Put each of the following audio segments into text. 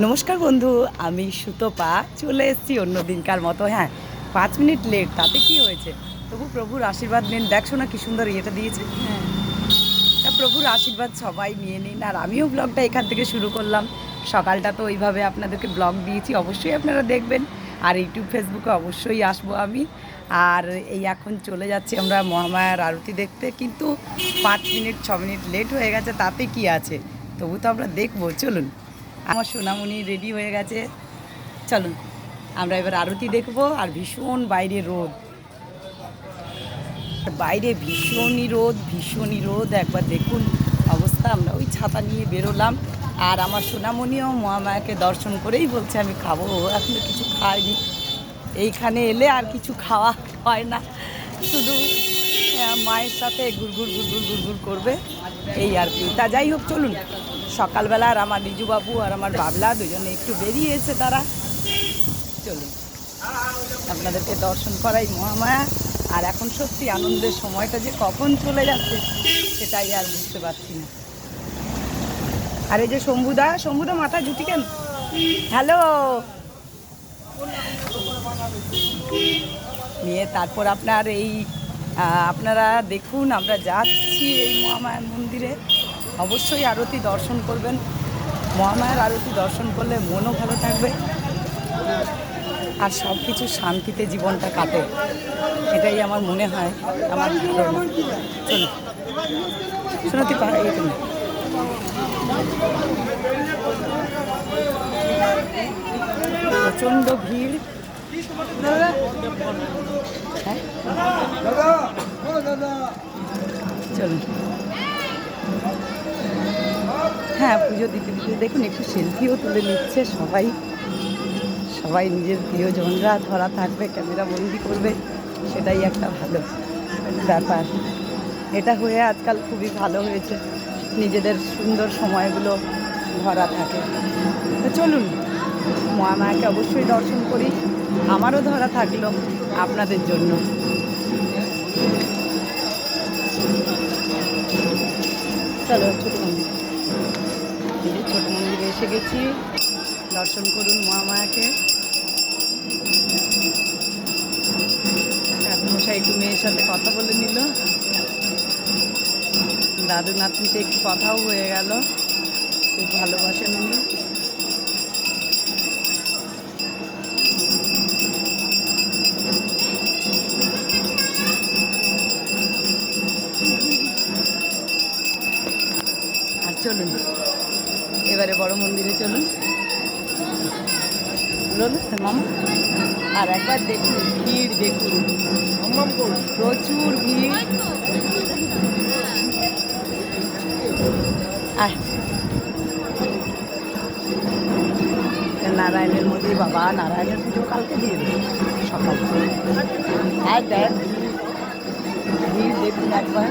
নমস্কার বন্ধু, আমি সুতপা। চলে এসেছি অন্য দিনকার মতো হ্যাঁ পাঁচ মিনিট লেট তাতে কি হয়েছে? তবু প্রভুর আশীর্বাদ নিন। দেখছ না কি সুন্দর ইয়েটা দিয়েছে। তা প্রভুর আশীর্বাদ সবাই নিয়ে নিন। আর আমিও ব্লগটা এখান থেকে শুরু করলাম। সকালটা তো ওইভাবে আপনাদেরকে ব্লগ দিয়েছি, অবশ্যই আপনারা দেখবেন। আর ইউটিউব ফেসবুকে অবশ্যই আসব আমি। আর এই এখন চলে যাচ্ছি আমরা মহামায়ার আরতি দেখতে। কিন্তু পাঁচ মিনিট, ছ মিনিট লেট হয়ে গেছে, তাতে কি আছে? তবু তো আমরা দেখব, চলুন। আমার সোনামণি রেডি হয়ে গেছে। চলুন, আমরা এবার আরতি দেখব আর ভীষণ বাইরে রোদ। বাইরে ভীষণই রোদ ভীষণই রোদ। একবার দেখুন অবস্থা, আমরা ওই ছাতা নিয়ে বেরোলাম। আর আমার সোনামণিও মহামায়াকে দর্শন করেই বলছে, আমি খাব, এখনও কিছু খাইনি। এইখানে এলে আর কিছু খাওয়া হয় না। শুধু মায়ের সাথে গুড়গুড় গুড়গুড় গুড়গুড় করবে। এই আর কি। তা যাই হোক, চলুন। সকালবেলা আর আমার রিজুবাবু আর আমার বাবলা দুজনে একটু বেরিয়েছে তারা চলুন আপনাদেরকে দর্শন করাই মহামায়া। আর এখন সত্যি আনন্দের সময়টা যে কখন চলে যাচ্ছে, সেটাই আর বুঝতে পারছি না। আর এই যে শম্ভুদা শম্ভুদা মাথা জুটি কেন? হ্যালো। নিয়ে তারপর আপনার এই আপনারা দেখুন, আমরা যাচ্ছি এই মহামায়ার মন্দিরে। অবশ্যই আরতি দর্শন করবেন, মহামায়ার আরতি দর্শন করলে মনও ভালো থাকবে আর সব কিছু শান্তিতে জীবনটা কাটে। এটাই আমার মনে হয়, আমার ধারণা। চলুন। শোনাতে পারে এই তুমি প্রচণ্ড ভিড়। হ্যাঁ? চলুন। হ্যাঁ পুজো দিতে দিতে দেখুন, একটু সেলফিও তুলে নিচ্ছে সবাই। সবাই নিজের প্রিয়জনরা ধরা থাকবে ক্যামেরা বন্দি করবে, সেটাই একটা ভালো ব্যাপার। এটা হয়ে আজকাল খুবই ভালো হয়েছে, নিজেদের সুন্দর সময়গুলো ধরা থাকে। তো চলুন মহামায়াকে অবশ্যই দর্শন করি, আমারও ধরা থাকল আপনাদের জন্য। চলো, ছোট মন্দির। ছোট মন্দিরে এসে গেছি। দর্শন করুন মহামায়াকে মশাই একটু মেয়ের সাথে কথা বলে নিল। দাদু নাতনিতে একটু কথাও হয়ে গেল। খুব ভালোবাসেন উনি। আর এবারে বড় মন্দিরে চলুন। বলুন মামা আর একবার দেখুন ভিড় দেখুন। প্রচুর ভিড়। আয় নারায়ণের মধ্যে বাবা নারায়ণের পুজো কালকে দিয়ে দেবে সকাল আর দেখ ভিড় দেখুন একবার।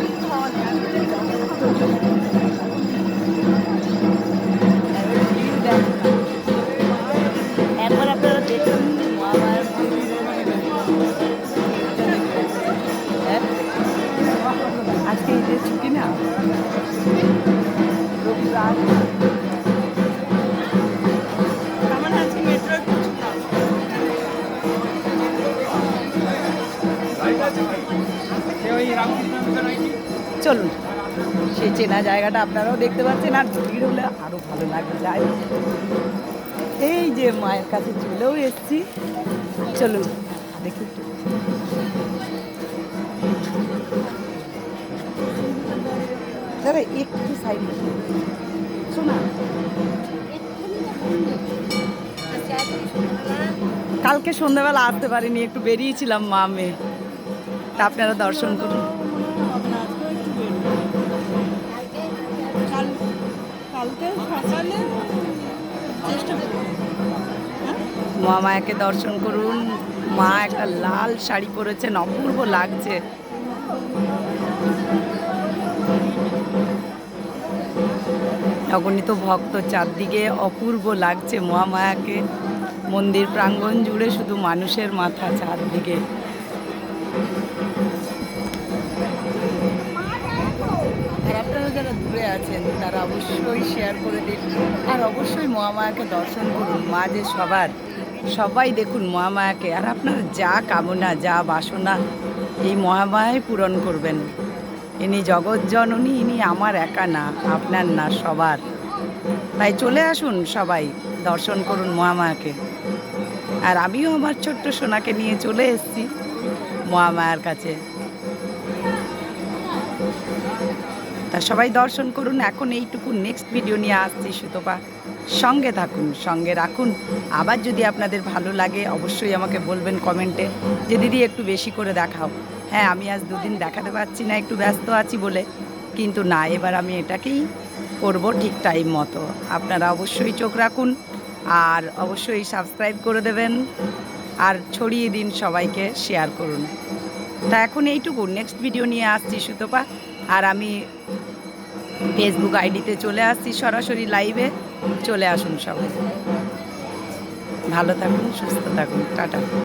চলুন, সেই চেনা জায়গাটা আপনারাও দেখতে পাচ্ছেন, আর ভিড় হলে আরও ভালো লাগবে, যাই। এই যে মায়ের কাছে চলেও এসছি। চলুন, দেখি। দাদা, একটু সাইড শোনা। কালকে সন্ধ্যাবেলা আসতে পারিনি, একটু বেরিয়েছিলাম মা মেয়ে তা আপনারা দর্শন করুন। মহামায়াকে দর্শন করুন। মা একটা লাল শাড়ি পরেছেন অপূর্ব লাগছে। অগণিত ভক্ত চারদিকে অপূর্ব লাগছে মহামায়াকে। মন্দির প্রাঙ্গণ জুড়ে শুধু মানুষের মাথা চারদিকে। দূরে আছেন, তারা অবশ্যই শেয়ার করে দিন। আর অবশ্যই মহামায়াকে দর্শন করুন, মা যে সবার। সবাই দেখুন মহামায়াকে, আর আপনার যা কামনা, যা বাসনা, এই মহামায়াই পূরণ করবেন। ইনি জগৎ জননী, ইনি আমার একা না, আপনার না, সবার। তাই চলে আসুন সবাই, দর্শন করুন মহামায়াকে। আর আমিও আমার ছোট্ট সোনাকে নিয়ে চলে এসেছি মহামায়ার কাছে। তা সবাই দর্শন করুন। এখন এইটুকু নেক্সট ভিডিও নিয়ে আসছি সুতপা। সঙ্গে থাকুন, সঙ্গে রাখুন। আবার যদি আপনাদের ভালো লাগে, অবশ্যই আমাকে বলবেন কমেন্টে যে, দিদি, একটু বেশি করে দেখাও। হ্যাঁ আমি আজ দুদিন দেখাতে পারছি না, একটু ব্যস্ত আছি বলে। কিন্তু না, এবার আমি এটাকেই করব ঠিক টাইম মতো। আপনারা অবশ্যই চোখ রাখুন আর অবশ্যই সাবস্ক্রাইব করে দেবেন আর ছড়িয়ে দিন সবাইকে শেয়ার করুন। তা এখন এইটুকু নেক্সট ভিডিও নিয়ে আসছি সুতপা। আর আমি ফেসবুক আইডিতে চলে আসছি সরাসরি লাইভে চলে আসুন সবাই। ভালো থাকুন সুস্থ থাকুন টাটা।